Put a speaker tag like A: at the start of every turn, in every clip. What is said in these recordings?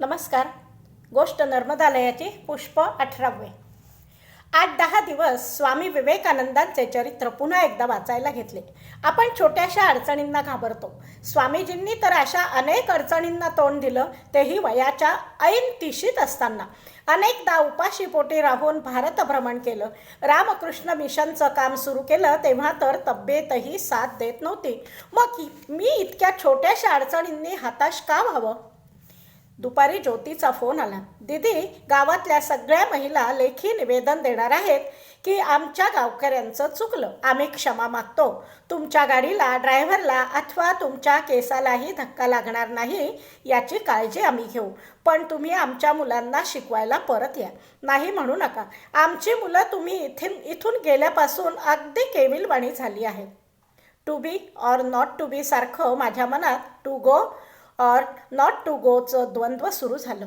A: नमस्कार. गोष्ट नर्मदालयाची पुष्प अठरावे. आठ दहा दिवस स्वामी विवेकानंदांचे चरित्र पुन्हा एकदा वाचायला घेतले. आपण छोट्याशा अडचणींना घाबरतो. स्वामीजींनी तर अशा अनेक अडचणींना तोंड दिलं तेही वयाच्या ऐन तिशीत असताना. अनेकदा उपाशीपोटी राहून भारत भ्रमण केलं. रामकृष्ण मिशनचं काम सुरू केलं तेव्हा तर तब्येतही साथ देत नव्हती. मग मी इतक्या छोट्याशा अडचणींनी हताश का व्हावं? दुपारी ज्योतीचा फोन आला. दीदी गावातल्या सगळ्या महिला लेखी निवेदन देणार आहेत की आमच्या गावकऱ्यांचं चुकलं. आम्ही क्षमा मागतो. तुमच्या गाडीला ड्रायव्हरला अथवा तुमच्या केसालाही धक्का लागणार नाही याची काळजी आम्ही घेऊ. पण तुम्ही आमच्या मुलांना शिकवायला परत या. नाही म्हणू नका. आमची मुलं तुम्ही इथून इथून गेल्यापासून अगदी केविलवाणी झाली आहेत. To be or not to be सारखं माझ्या मनात to go or not to गोचं द्वंद्व सुरू झालं.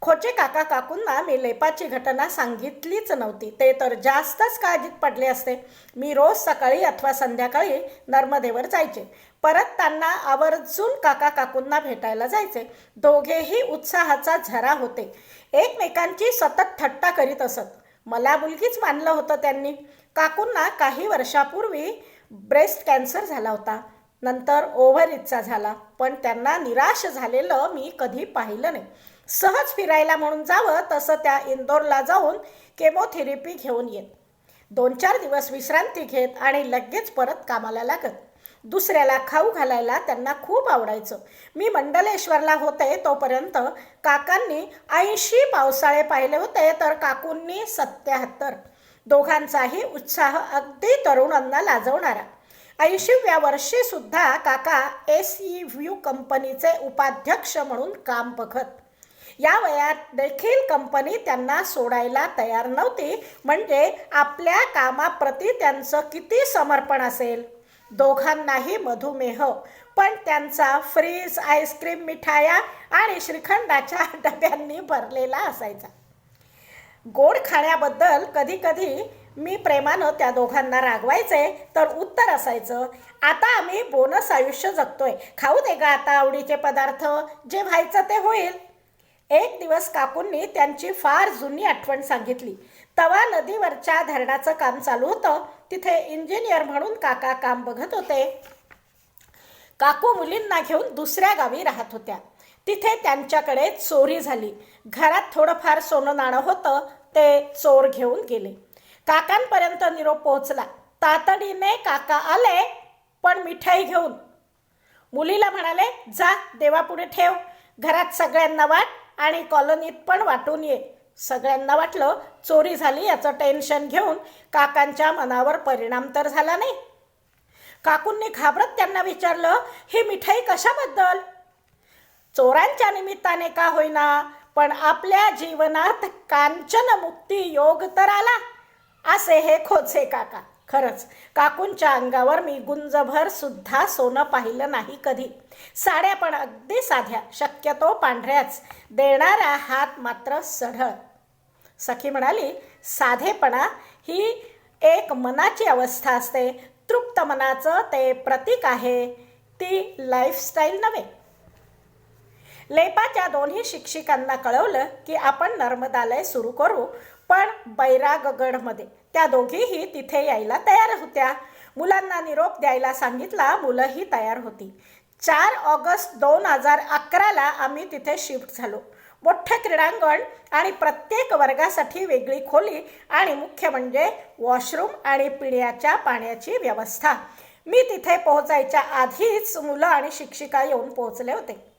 A: खोचे काका काकूंना मी लेपाची घटना सांगितलीच नव्हती. ते तर जास्तच काळजीत पडले असते. मी रोज सकाळी अथवा संध्याकाळी नर्मदेवर जायचे. परत त्यांना आवर्जून काका काकूंना भेटायला जायचे. दोघेही उत्साहाचा झरा होते. एकमेकांची सतत थट्टा करीत असत. मला मुलगीच मानलं होतं त्यांनी. काकूंना काही वर्षापूर्वी ब्रेस्ट कॅन्सर झाला होता. नंतर ओव्हरीजचा झाला. पण त्यांना निराश झालेलं मी कधी पाहिलं नाही. सहज फिरायला म्हणून जावं तसं त्या इंदोरला जाऊन केमोथेरपी घेऊन येत दोन चार दिवस विश्रांती घेत आणि लगेच परत कामाला लागत. दुसऱ्याला खाऊ घालायला त्यांना खूप आवडायचं. मी मंडलेश्वरला होते तोपर्यंत काकांनी ऐंशी पावसाळे पाहिले होते तर काकूंनी सत्याहत्तर. दोघांचाही उत्साह अगदी तरुणांना लाजवणारा. ऐंशीव्या वर्षी सुद्धा काका एस ई व्ह्यू कंपनीचे उपाध्यक्ष म्हणून काम बघत. या वयात देखील कंपनी त्यांना सोडायला तयार नव्हती. म्हणजे आपल्या कामाप्रती त्यांचं किती समर्पण असेल? दोघांनाही मधुमेह. पण त्यांचा फ्रीज आईस्क्रीम मिठाया आणि श्रीखंडाच्या डब्यांनी भरलेला असायचा. गोड खाण्याबद्दल कधी कधी मी प्रेमानं त्या दोघांना रागवायचे तर उत्तर असायचं आता आम्ही बोनस आयुष्य जगतोय. खाऊ दे का आता आवडीचे पदार्थ जे व्हायचं ते होईल. एक दिवस काकूंनी त्यांची फार जुनी आठवण सांगितली. तवा नदीवरच्या धरणाचं काम चालू होतं. तिथे इंजिनियर म्हणून काका काम बघत होते. काकू मुलींना घेऊन दुसऱ्या गावी राहत होत्या. तिथे त्यांच्याकडे चोरी झाली. घरात थोडंफार सोनं नाणं होतं ते चोर घेऊन गेले. काकांपर्यंत निरोप पोहोचला. तातडीने काका आले पण मिठाई घेऊन. मुलीला म्हणाले जा देवापुढे ठेव. घरात सगळ्यांना वाट आणि कॉलनीत पण वाटून ये. सगळ्यांना वाटलं चोरी झाली याचं टेन्शन घेऊन काकांच्या मनावर परिणाम तर झाला नाही. काकूंनी घाबरत त्यांना विचारलं ही मिठाई कशाबद्दल? चोरांच्या निमित्ताने का होईना पण आपल्या जीवनात कांचन मुक्ती योग तर आला. असे हे खोचे काका. खरंच काकूंच्या अंगावर मी गुंजभर सुद्धा सोनं पाहिलं नाही कधी. साड्या पण अगदी साध्या शक्यतो पांढऱ्याच. देणारा हात मात्र सढळ. सखी म्हणाली साधेपणा ही एक मनाची अवस्था असते. तृप्त मनाचं ते प्रतीक आहे. ती लाईफस्टाईल नव्हे. लेपाच्या दोन्ही शिक्षिकांना कळवलं की आपण नर्मदालय सुरू करू. पण बैरागगडमध्ये. त्या दोघीही तिथे यायला तयार होत्या. मुलांना निरोप द्यायला सांगितला मुलंही तयार होती. चार ऑगस्ट दोन हजार अकराला आम्ही तिथे शिफ्ट झालो. मोठं क्रीडांगण आणि प्रत्येक वर्गासाठी वेगळी खोली आणि मुख्य म्हणजे वॉशरूम आणि पिण्याच्या पाण्याची व्यवस्था. मी तिथे पोहोचायच्या आधीच मुलं आणि शिक्षिका येऊन पोहोचले होते.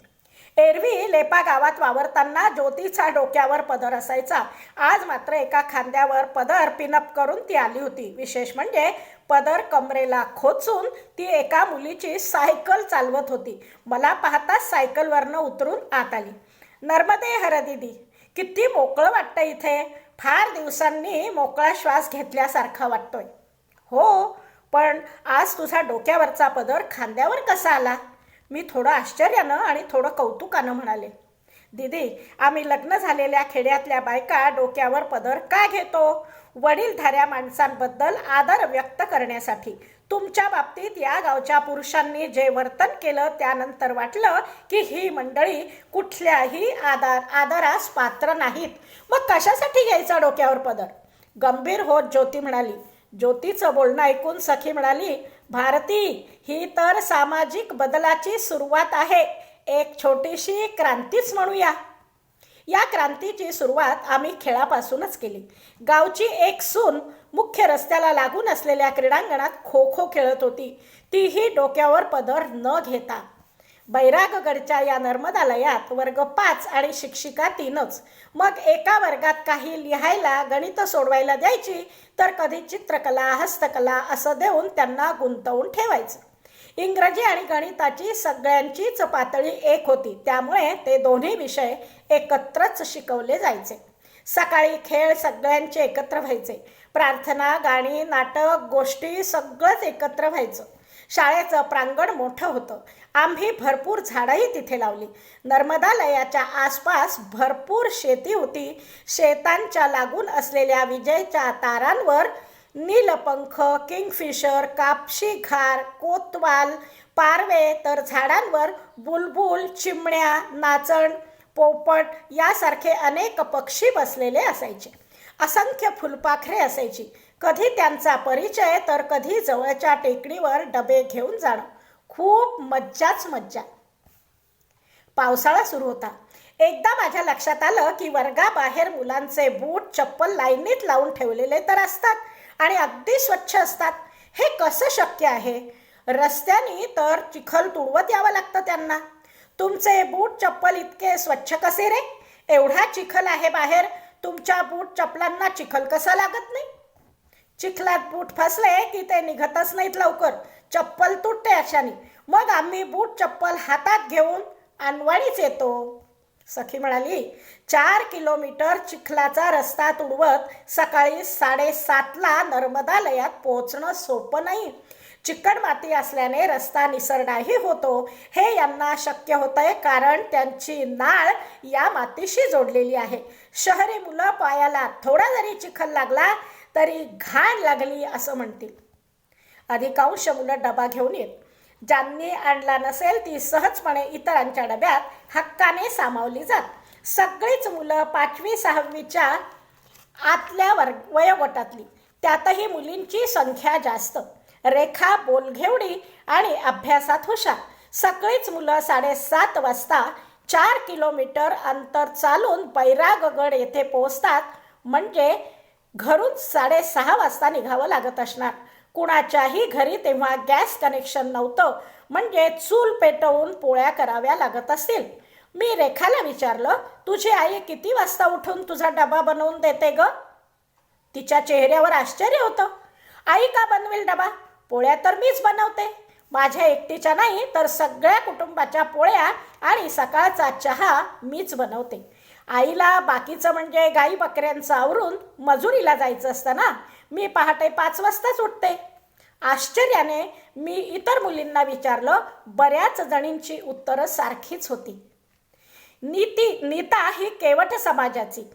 A: एरवी लेपा गावात वावरताना ज्योतीचा डोक्यावर पदर असायचा. आज मात्र एका खांद्यावर पदर पिनअप करून ती आली होती. विशेष म्हणजे पदर कमरेला खोचून ती एका मुलीची सायकल चालवत होती. मला पाहताच सायकलवरनं उतरून आत आली. नर्मदे हर दिदी किती मोकळं वाटतं इथे. फार दिवसांनी मोकळा श्वास घेतल्यासारखा वाटतोय. हो पण आज तुझा डोक्यावरचा पदर खांद्यावर कसा आला? मी थोडं आश्चर्यानं आणि थोडं कौतुकानं म्हणाले दीदी आम्ही लग्न झालेल्या खेड्यातल्या बायका डोक्यावर पदर का घेतो? वडीलधाऱ्या माणसांबद्दल आदर व्यक्त करण्यासाठी तुमच्या बाबतीत या गावच्या पुरुषांनी जे वर्तन केलं त्यानंतर वाटलं की ही मंडळी कुठल्याही आधार आदरास पात्र नाहीत. मग कशासाठी घ्यायचा डोक्यावर पदर? गंभीर होत ज्योती म्हणाली. ज्योतीचं बोलणं ऐकून सखी म्हणाली भारती ही तर सामाजिक बदलाची सुरुवात आहे. एक छोटीशी क्रांतीच म्हणूया. या क्रांतीची सुरुवात आम्ही खेळापासूनच केली. गावची एक सून मुख्य रस्त्याला लागून असलेल्या क्रीडांगणात खो खो खेळत होती. तीही डोक्यावर पदर न घेता. बैरागगडच्या या नर्मदालयात वर्ग पाच आणि शिक्षिका तीनच. मग एका वर्गात काही लिहायला गणित सोडवायला द्यायची तर कधी चित्रकला हस्तकला असं देऊन त्यांना गुंतवून ठेवायचं. इंग्रजी आणि गणिताची सगळ्यांचीच पातळी एक होती त्यामुळे ते दोन्ही विषय एकत्रच शिकवले जायचे. सकाळी खेळ सगळ्यांचे एकत्र व्हायचे. प्रार्थना गाणी नाटक गोष्टी सगळंच एकत्र व्हायचं. शाळेचं प्रांगण मोठं होतं. आम्ही भरपूर झाडंही तिथे लावली. नर्मदालयाच्या आसपास भरपूर शेती होती. शेतांच्या लागून असलेल्या विजयच्या तारांवर नीलपंख किंगफिशर कापशी घार कोतवाल पारवे तर झाडांवर बुलबुल चिमण्या नाचण पोपट यासारखे अनेक पक्षी बसलेले असायचे. असंख्य फुलपाखरे असायची. कधी त्यांचा परिचय तर कधी जवळच्या टेकडीवर डबे घेऊन जाणं. खूप मज्जाच मज्जा. पावसाळा सुरू होता. एकदा माझ्या लक्षात आलं की वर्गाबाहेर मुलांचे बूट चप्पल लाईनीत लावून ठेवलेले तर असतात आणि अगदी स्वच्छ असतात. हे कसं शक्य आहे? रस्त्याने तर चिखल तुडवत यावं लागतं त्यांना. तुमचे बूट चप्पल इतके स्वच्छ कसे रे? एवढा चिखल आहे बाहेर. तुमच्या बूट चप्पलांना चिखल कसा लागत नाही? चिखलात बूट फसले की ते निघतच नाहीत लवकर. चप्पल तुटते अशाने. मग आम्ही बूट चप्पल हातात घेऊन अनवाणीच येतो. सखी म्हणाली चार किलोमीटर चिखलाचा रस्ता तुडवत सकाळी साडेसातला नर्मदालयात पोहोचणं सोपं नाही. चिकट माती असल्याने रस्ता निसरडाही होतो. हे यांना शक्य होतंय कारण त्यांची नाळ या मातीशी जोडलेली आहे. शहरी मुलं पायाला थोडा जरी चिखल लागला तरी घाण लागली असं म्हणतील. अधिकांश मुलं डबा घेऊन येत. ज्यांनी आणला नसेल ती सहजपणे इतरांच्या डब्यात हक्काने सामावली जात. सगळीच मुलं पाचवी सहावीच्या आतल्या वर्ग वयोगटातली. त्यातही मुलींची संख्या जास्त. रेखा बोलघेवडी आणि अभ्यासात हुशार. सगळीच मुलं साडेसात वाजता चार किलोमीटर अंतर चालून बैरागगड येथे पोहोचतात. म्हणजे घरून साडेसहा वाजता निघावं लागत असणार. कुणाच्याही घरी तेव्हा गॅस कनेक्शन नव्हतं. म्हणजे चूल पेटवून पोळ्या कराव्या लागत असतील. मी रेखाला विचारलं तुझी आई किती वाजता उठून तुझा डबा बनवून देते ग? तिच्या चेहऱ्यावर आश्चर्य होतं. आई का बनवेल डबा? पोळ्या तर मीच बनवते. माझ्या एकटीच्या नाही तर सगळ्या कुटुंबाच्या पोळ्या आणि सकाळचा चहा मीच बनवते. आईला बाकीचं म्हणजे गाई बकऱ्यांचं आवरून मजुरीला जायचं असतं ना? मी पहाटे पाच वाजताच उठते. आश्चर्याने मी इतर मुलींना विचारलं बऱ्याच जणींची उत्तरं सारखीच होती. नीती नीता ही केवट समाजाची.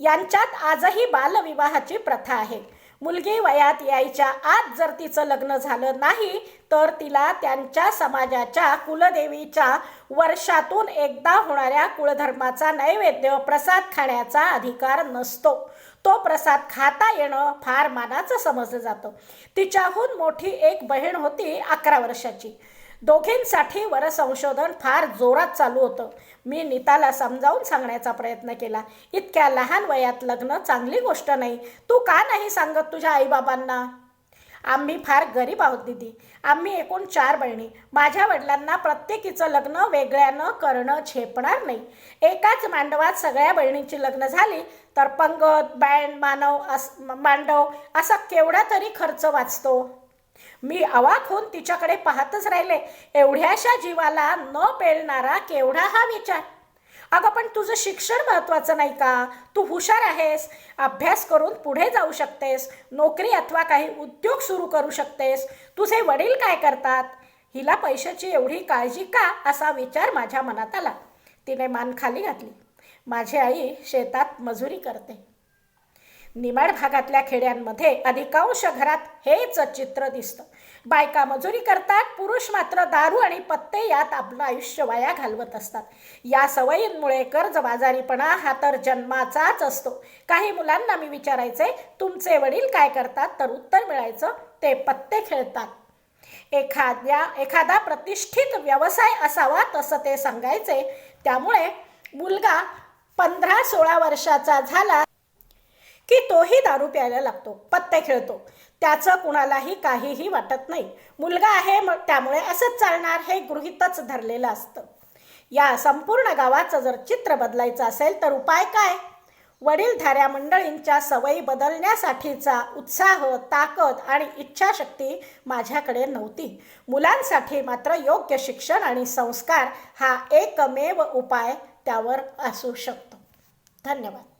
A: यांच्यात आजही बालविवाहाची प्रथा आहे. मुलगी वयात यायच्या आत जर तिचं लग्न झालं नाही तर तिला त्यांच्या समाजाच्या कुलदेवीच्या वर्षातून एकदा होणाऱ्या कुळधर्माचा नैवेद्य प्रसाद खाण्याचा अधिकार नसतो. तो प्रसाद खाता येणं फार मानाचं समजलं जातं. तिच्याहून मोठी एक बहीण होती अकरा वर्षाची. दोघींसाठी वरसंशोधन फार जोरात चालू होतं. मी नीताला समजावून सांगण्याचा प्रयत्न केला इतक्या लहान वयात लग्न चांगली गोष्ट नाही. तू का नाही सांगत तुझ्या आईबाबांना? आम्ही फार गरीब आहोत दिदी. आम्ही एकूण चार बहिणी. माझ्या वडिलांना प्रत्येकीचं लग्न वेगळ्यानं करणं झेपणार नाही. एकाच मांडवात सगळ्या बहिणींची लग्न झाली तर पंगत बँड मानव अस मांडव असा केवढा तरी खर्च वाचतो? मी अवाक होऊन तिच्याकडे पाहतच राहिले. एवढ्याशा जीवाला न पेलणारा केवढा हा विचार? अगं पण तुझं शिक्षण महत्त्वाचं नाही का? तू हुशार आहेस अभ्यास करून पुढे जाऊ शकतेस नोकरी अथवा काही उद्योग सुरू करू शकतेस. तुझे वडील काय करतात? हिला पैशाची एवढी काळजी का? असा विचार माझ्या मनात आला. तिने मान खाली घातली. माझी आई शेतात मजुरी करते. निमाड भागातल्या खेड्यांमध्ये अधिकांश घरात हेच चित्र दिसतं. बायका मजुरी करतात पुरुष मात्र दारू आणि पत्ते यात आपलं आयुष्य वाया घालवत असतात. या सवयींमुळे कर्जबाजारीपणा हा तर जन्माचाच असतो. काही मुलांना मी विचारायचे तुमचे वडील काय करतात तर उत्तर मिळायचं? ते पत्ते खेळतात. एखाद्या एखादा प्रतिष्ठित व्यवसाय असावा तसं ते सांगायचे. त्यामुळे मुलगा पंधरा सोळा वर्षाचा झाला की तोही दारू प्यायला लागतो पत्ते खेळतो. त्याचं कुणालाही काहीही वाटत नाही. मुलगा आहे मग त्यामुळे असंच चालणार हे गृहितच धरलेलं असतं. या संपूर्ण गावाचं जर चित्र बदलायचं असेल तर उपाय काय? वडीलधाऱ्या मंडळींच्या सवयी बदलण्यासाठीचा उत्साह ताकद आणि इच्छाशक्ती माझ्याकडे नव्हती. मुलांसाठी मात्र योग्य शिक्षण आणि संस्कार हा एकमेव उपाय त्यावर असू शकतो. धन्यवाद.